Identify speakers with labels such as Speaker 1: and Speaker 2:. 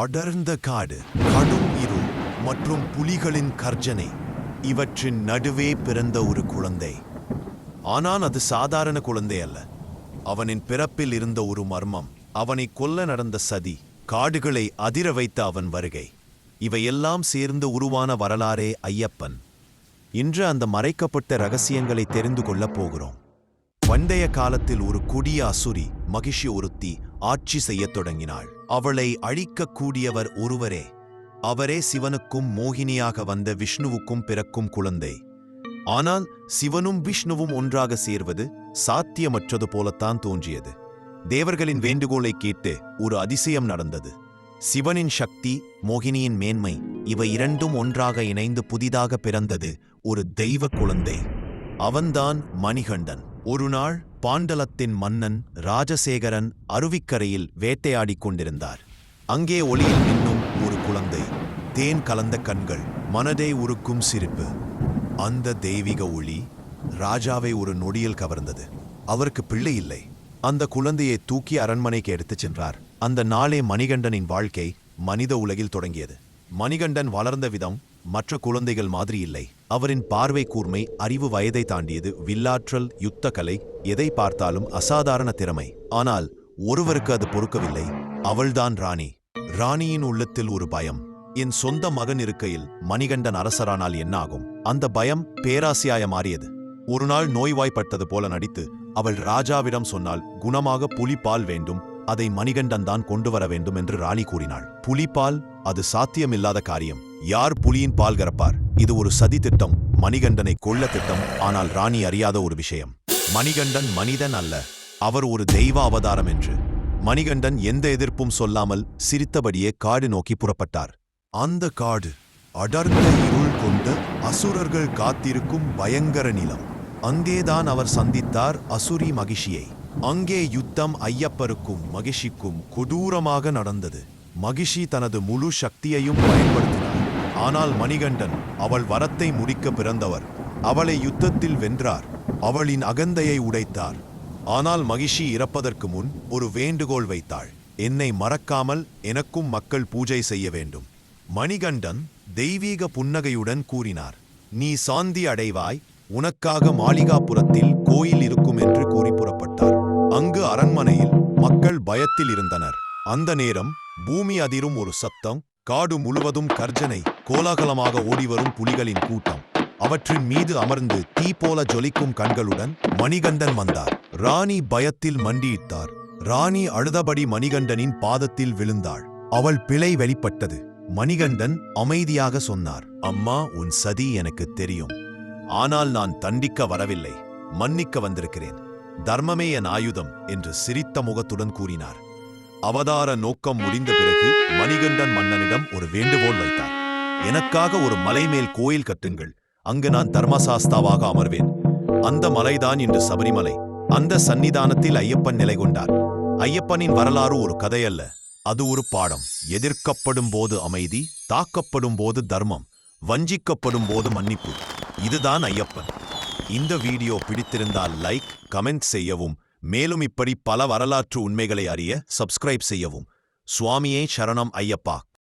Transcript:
Speaker 1: அடர்ந்த காடு கடும் இருள் மற்றும் புலிகளின் கர்ஜனை. இவற்றின் நடுவே பிறந்த ஒரு குழந்தை. ஆனால் அது சாதாரண குழந்தை அல்ல. அவனின் பிறப்பில் இருந்த ஒரு மர்மம் அவனை கொல்ல நடந்த சதி காடுகளை அதிர வைத்த அவன் வருகை. இவையெல்லாம் சேர்ந்து உருவான வரலாறே ஐயப்பன். இன்று அந்த மறைக்கப்பட்ட ரகசியங்களை தெரிந்து கொள்ளப் போகிறோம். பண்டைய காலத்தில் ஒரு குடிய அசுரி மகிஷி ஒருத்தி ஆட்சி செய்யத் தொடங்கினாள். அவளை அழிக்கக் கூடியவர் ஒருவரே. அவரே சிவனுக்கும் மோகினியாக வந்த விஷ்ணுவுக்கும் பிறக்கும் குழந்தை. ஆனால் சிவனும் விஷ்ணுவும் ஒன்றாக சேர்வது சாத்தியமற்றது போலத்தான் தோன்றியது. தேவர்களின் வேண்டுகோளை கேட்டு ஒரு அதிசயம் நடந்தது. சிவனின் சக்தி மோகினியின் மேன்மை இவை இரண்டும் ஒன்றாக இணைந்து புதிதாக பிறந்தது ஒரு தெய்வ குழந்தை. அவன்தான் மணிகண்டன். ஒரு நாள் பாண்டலத்தின் மன்னன் ராஜசேகரன் அருவிக்கரையில் வேட்டையாடிக் கொண்டிருந்தார். அங்கே ஒளியில் நின்னும் ஒரு குழந்தை தேன் கலந்த கண்கள் மனதை உருக்கும் சிரிப்பு. அந்த தெய்வீக ஒளி ராஜாவை ஒரு நொடியில் கவர்ந்தது. அவருக்கு பிள்ளை இல்லை. அந்த குழந்தையை தூக்கி அரண்மனைக்கு எடுத்துச் சென்றார். அந்த நாளே மணிகண்டனின் வாழ்க்கை மனித உலகில் தொடங்கியது. மணிகண்டன் வளர்ந்த விதம் மற்ற குழந்தைகள் மாதிரி இல்லை. அவரின் பார்வை கூர்மை அறிவு வயதை தாண்டியது வில்லாற்றல் யுத்த கலை எதை பார்த்தாலும் அசாதாரண திறமை. ஆனால் ஒருவருக்கு அது பொறுக்கவில்லை. அவள்தான் ராணி. ராணியின் உள்ளத்தில் ஒரு பயம். என் சொந்த மகன் இருக்கையில் மணிகண்டன் அரசரானால் என்னாகும்? அந்த பயம் பேராசியாய மாறியது. ஒரு நாள் நோய்வாய்ப்பட்டது போல நடித்து அவள் ராஜாவிடம் சொன்னால் குணமாக புலிப்பால் வேண்டும் அதை மணிகண்டன் தான் கொண்டு வர வேண்டும் என்று ராணி கூறினாள். புலிப்பால் அது சாத்தியமில்லாத காரியம். யார் புலியின் பால் கறப்பார்? இது ஒரு சதி திட்டம். மணிகண்டனை கொல்ல திட்டம். ஆனால் ராணி அறியாத ஒரு விஷயம். மணிகண்டன் மனிதன் அல்ல. அவர் ஒரு தெய்வ அவதாரம் என்று. மணிகண்டன் எந்த எதிர்ப்பும் சொல்லாமல் சிரித்தபடியே காடு நோக்கி புறப்பட்டார். அந்த காடு அடர்ந்த இருள் கொண்டு அசுரர்கள் காத்திருக்கும் பயங்கர நிலம். அங்கேதான் அவர் சந்தித்தார் அசுரி மகிஷியை. அங்கே யுத்தம் ஐயப்பருக்கும் மகிஷிக்கும் கொடூரமாக நடந்தது. மகிஷி தனது முழு சக்தியையும் பயன்படுத்தினார். ஆனால் மணிகண்டன் அவள் வரத்தை முடிக்க பிறந்தவர். அவளை யுத்தத்தில் வென்றார். அவளின் அகந்தையை உடைத்தார். ஆனால் மகிஷி இறப்பதற்கு முன் ஒரு வேண்டுகோள் வைத்தாள். என்னை மறக்காமல் எனக்கும் மக்கள் பூஜை செய்ய வேண்டும். மணிகண்டன் தெய்வீக புன்னகையுடன் கூறினார். நீ சாந்தி அடைவாய். உனக்காக மாளிகாபுரத்தில் கோயில் இருக்கும் என்று கூறி புறப்பட்டார். அங்கு அரண்மனையில் மக்கள் பயத்தில் இருந்தனர். அந்த நேரம் பூமி அதிரும் ஒரு சத்தம் காடு முழுவதும் கர்ஜனை கோலாகலமாக ஓடிவரும் புலிகளின் கூட்டம். அவற்றின் மீது அமர்ந்து தீ போல ஜொலிக்கும் கண்களுடன் மணிகண்டன் வந்தார். ராணி பயத்தில் மண்டியிட்டார். ராணி அழுதபடி மணிகண்டனின் பாதத்தில் விழுந்தாள். அவள் பிழை வெளிப்பட்டது. மணிகண்டன் அமைதியாக சொன்னார் அம்மா உன் சதி எனக்கு தெரியும். ஆனால் நான் தண்டிக்க வரவில்லை. மன்னிக்க வந்திருக்கிறேன். தர்மமே என் ஆயுதம் என்று சிரித்த முகத்துடன் கூறினார். அவதார நோக்கம் முடிந்த பிறகு மணிகண்டன் மன்னனிடம் ஒரு வேண்டுகோள் வைத்தார். எனக்காக ஒரு மலை மேல் கோயில் கட்டுங்கள். அங்கு நான் தர்மசாஸ்தாவாக அமர்வேன். அந்த மலைதான் இன்று சபரிமலை. அந்த சன்னிதானத்தில் ஐயப்பன் நிலை கொண்டார். ஐயப்பனின் வரலாறு ஒரு கதையல்ல. அது ஒரு பாடம். எதிர்க்கப்படும் போது அமைதி தாக்கப்படும் போது தர்மம் வஞ்சிக்கப்படும் போது மன்னிப்பு. இதுதான் ஐயப்பன். இந்த வீடியோ பிடித்திருந்தால் லைக் கமெண்ட் செய்யவும். மேலும் இப்படி பல வரலாற்று உண்மைகளை அறிய சப்ஸ்கிரைப் செய்யவும். சுவாமியே சரணம் ஐயப்பா.